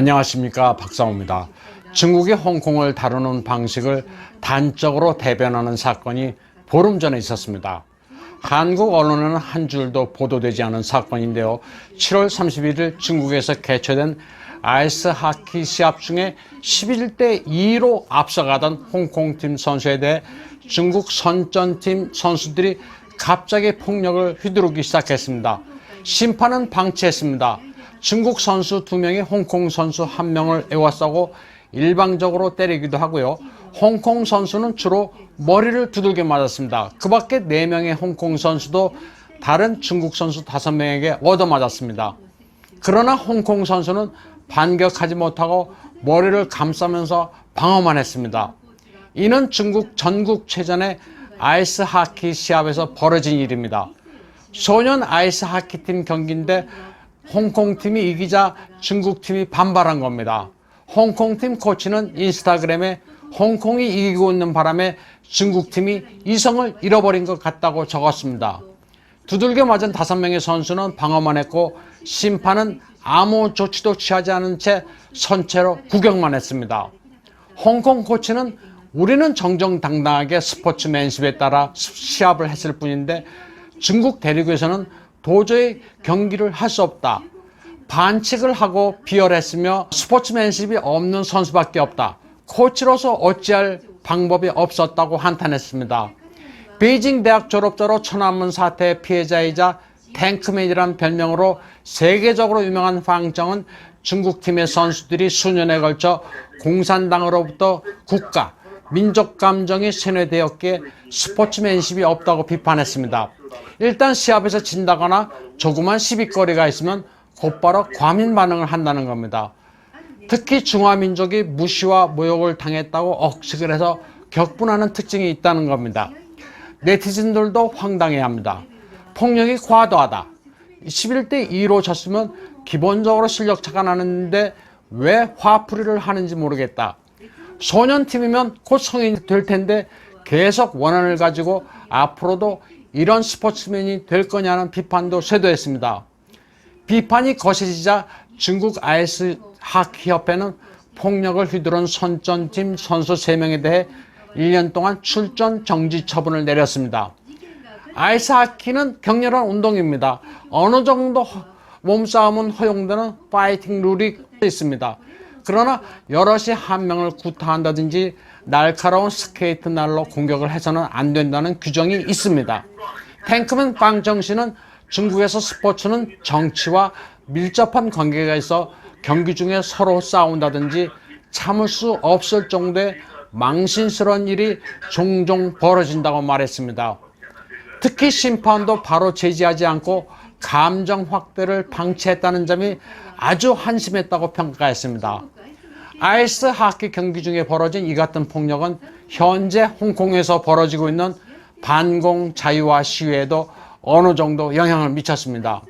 안녕하십니까 박상호입니다. 중국이 홍콩을 다루는 방식을 단적으로 대변하는 사건이 보름 전에 있었습니다. 한국 언론에는 한 줄도 보도되지 않은 사건인데요. 7월 31일 중국에서 개최된 아이스 하키 시합 중에 11대 2로 앞서가던 홍콩팀 선수에 대해 중국 선전팀 선수들이 갑자기 폭력을 휘두르기 시작했습니다. 심판은 방치했습니다. 중국 선수 두 명이 홍콩 선수 한 명을 에워싸고 일방적으로 때리기도 하고요. 홍콩 선수는 주로 머리를 두들겨 맞았습니다. 그 밖에 네명의 홍콩 선수도 다른 중국 선수 다섯 명에게 얻어맞았습니다. 그러나 홍콩 선수는 반격하지 못하고 머리를 감싸면서 방어만 했습니다. 이는 중국 전국 체전의 아이스 하키 시합에서 벌어진 일입니다. 소년 아이스 하키팀 경기인데 홍콩팀이 이기자 중국팀이 반발한 겁니다. 홍콩팀 코치는 인스타그램에 홍콩이 이기고 있는 바람에 중국팀이 이성을 잃어버린 것 같다고 적었습니다. 두들겨 맞은 다섯 명의 선수는 방어만 했고 심판은 아무 조치도 취하지 않은 채 선체로 구경만 했습니다. 홍콩 코치는 우리는 정정당당하게 스포츠맨십에 따라 시합을 했을 뿐인데 중국 대륙에서는 도저히 경기를 할 수 없다. 반칙을 하고 비열했으며 스포츠맨십이 없는 선수밖에 없다. 코치로서 어찌할 방법이 없었다고 한탄했습니다. 베이징 대학 졸업자로 천안문 사태 피해자이자 탱크맨이라는 별명으로 세계적으로 유명한 황정은 중국팀의 선수들이 수년에 걸쳐 공산당으로부터 국가, 민족 감정이 세뇌되었기에 스포츠맨십이 없다고 비판했습니다. 일단 시합에서 진다거나 조그만 시비거리가 있으면 곧바로 과민 반응을 한다는 겁니다. 특히 중화민족이 무시와 모욕을 당했다고 억측을 해서 격분하는 특징이 있다는 겁니다. 네티즌들도 황당해합니다. 폭력이 과도하다. 11대 2로 졌으면 기본적으로 실력차가 나는데 왜 화풀이를 하는지 모르겠다. 소년팀이면 곧 성인이 될 텐데 계속 원한을 가지고 앞으로도 이런 스포츠맨이 될 거냐는 비판도 쇄도했습니다. 비판이 거세지자 중국 아이스 하키 협회는 폭력을 휘두른 선전팀 선수 3명에 대해 1년 동안 출전 정지 처분을 내렸습니다. 아이스 하키는 격렬한 운동입니다. 어느 정도 허- 몸싸움은 허용되는 파이팅 룰이 있습니다. 그러나 여럿이 한 명을 구타한다든지 날카로운 스케이트 날로 공격을 해서는 안 된다는 규정이 있습니다. 탱크맨 빵정 씨는 중국에서 스포츠는 정치와 밀접한 관계가 있어 경기 중에 서로 싸운다든지 참을 수 없을 정도의 망신스러운 일이 종종 벌어진다고 말했습니다. 특히 심판도 바로 제지하지 않고 감정 확대를 방치했다는 점이 아주 한심했다고 평가했습니다. 아이스 하키 경기 중에 벌어진 이 같은 폭력은 현재 홍콩에서 벌어지고 있는 반공 자유화 시위에도 어느 정도 영향을 미쳤습니다.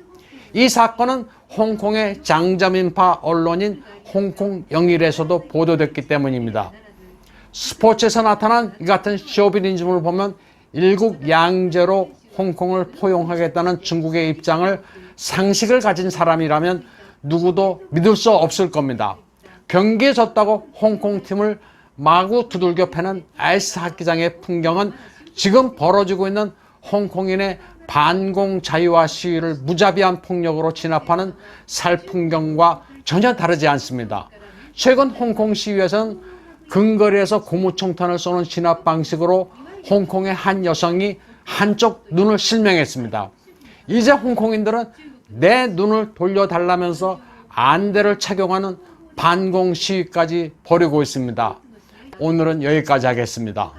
이 사건은 홍콩의 장자민파 언론인 홍콩 영일에서도 보도됐기 때문입니다. 스포츠에서 나타난 이 같은 쇼비니즘을 보면 일국 양제로 홍콩을 포용하겠다는 중국의 입장을 상식을 가진 사람이라면 누구도 믿을 수 없을 겁니다. 경기에 졌다고 홍콩 팀을 마구 두들겨 패는 아이스 하키장의 풍경은 지금 벌어지고 있는 홍콩인의 반공 자유화 시위를 무자비한 폭력으로 진압하는 살풍경과 전혀 다르지 않습니다. 최근 홍콩 시위에서는 근거리에서 고무총탄을 쏘는 진압 방식으로 홍콩의 한 여성이 한쪽 눈을 실명했습니다. 이제 홍콩인들은 내 눈을 돌려달라면서 안대를 착용하는 반공 시위까지 벌이고 있습니다. 오늘은 여기까지 하겠습니다.